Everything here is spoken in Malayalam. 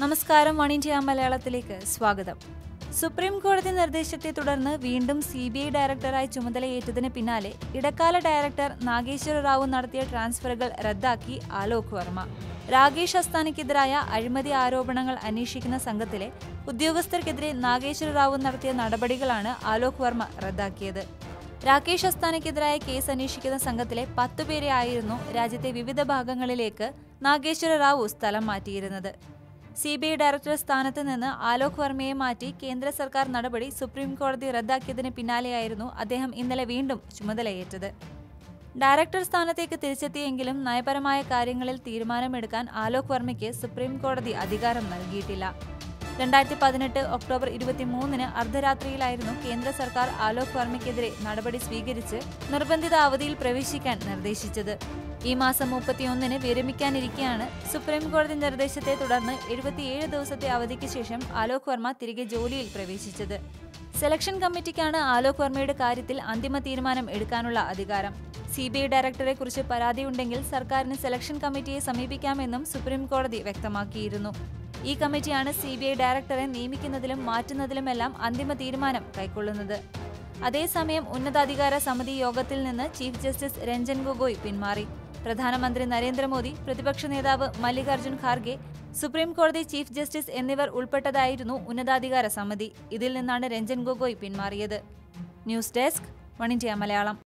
നമസ്കാരം വൺ ഇന്ത്യ മലയാളത്തിലേക്ക് സ്വാഗതം. സുപ്രീം കോടതി നിർദ്ദേശത്തെ തുടർന്ന് വീണ്ടും സി ബി ഐ ഡയറക്ടറായി ചുമതലയേറ്റതിന് പിന്നാലെ ഇടക്കാല ഡയറക്ടർ നാഗേശ്വര റാവു നടത്തിയ ട്രാൻസ്ഫറുകൾ റദ്ദാക്കി ആലോക് വർമ്മ. രാകേഷ് അസ്താനയ്ക്കെതിരായ അഴിമതി ആരോപണങ്ങൾ അന്വേഷിക്കുന്ന സംഘത്തിലെ ഉദ്യോഗസ്ഥർക്കെതിരെ നാഗേശ്വര റാവു നടത്തിയ നടപടികളാണ് ആലോക് വർമ്മ റദ്ദാക്കിയത്. രാകേഷ് അസ്താനയ്ക്കെതിരായ കേസ് അന്വേഷിക്കുന്ന സംഘത്തിലെ പത്തുപേരെ ആയിരുന്നു രാജ്യത്തെ വിവിധ ഭാഗങ്ങളിലേക്ക് നാഗേശ്വര റാവു സ്ഥലം മാറ്റിയിരുന്നത്. സി ബി ഐ ഡയറക്ടർ സ്ഥാനത്ത് നിന്ന് ആലോക് വർമ്മയെ മാറ്റി കേന്ദ്ര സർക്കാർ നടപടി സുപ്രീം കോടതി റദ്ദാക്കിയതിന് പിന്നാലെയായിരുന്നു അദ്ദേഹം ഇന്നലെ വീണ്ടും ചുമതലയേറ്റത്. ഡയറക്ടർ സ്ഥാനത്തേക്ക് തിരിച്ചെത്തിയെങ്കിലും നയപരമായ കാര്യങ്ങളിൽ തീരുമാനമെടുക്കാൻ ആലോക് വർമ്മയ്ക്ക് സുപ്രീം കോടതി അധികാരം നൽകിയിട്ടില്ല. രണ്ടായിരത്തി പതിനെട്ട് ഒക്ടോബർ ഇരുപത്തിമൂന്നിന് അർദ്ധരാത്രിയിലായിരുന്നു കേന്ദ്ര സർക്കാർ ആലോക് വർമ്മയ്ക്കെതിരെ നടപടി സ്വീകരിച്ച് നിർബന്ധിത അവധിയിൽ പ്രവേശിക്കാൻ നിർദ്ദേശിച്ചത്. ഈ മാസം മുപ്പത്തിയൊന്നിന് വിരമിക്കാനിരിക്കെയാണ് സുപ്രീം കോടതി നിർദ്ദേശത്തെ തുടർന്ന് എഴുപത്തിയേഴ് ദിവസത്തെ അവധിക്ക് ശേഷം ആലോക് വർമ്മ തിരികെ ജോലിയിൽ പ്രവേശിച്ചത്. സെലക്ഷൻ കമ്മിറ്റിക്കാണ് ആലോക് വർമ്മയുടെ കാര്യത്തിൽ അന്തിമ തീരുമാനം എടുക്കാനുള്ള അധികാരം. സി ബി ഐ ഡയറക്ടറെ കുറിച്ച് പരാതിയുണ്ടെങ്കിൽ സർക്കാരിന് സെലക്ഷൻ കമ്മിറ്റിയെ സമീപിക്കാമെന്നും സുപ്രീം കോടതി വ്യക്തമാക്കിയിരുന്നു. ഈ കമ്മിറ്റിയാണ് സി ബി ഐ ഡയറക്ടറെ നിയമിക്കുന്നതിലും മാറ്റുന്നതിലുമെല്ലാം അന്തിമ തീരുമാനം കൈക്കൊള്ളുന്നത്. അതേസമയം ഉന്നതാധികാര സമിതി യോഗത്തിൽ നിന്ന് ചീഫ് ജസ്റ്റിസ് രഞ്ജൻ ഗൊഗോയ് പിന്മാറി. പ്രധാനമന്ത്രി നരേന്ദ്രമോദി പ്രതിപക്ഷ നേതാവ് മല്ലികാർജുൻ ഖാർഗെ സുപ്രീം കോടതി ചീഫ് ജസ്റ്റിസ് എന്നിവർ ഉൾപ്പെട്ടതായിരുന്നു ഉന്നതാധികാര സമിതി. ഇതിൽ നിന്നാണ് Ranjan Gogoi പിന്മാറിയത്. News desk one India Malayalam.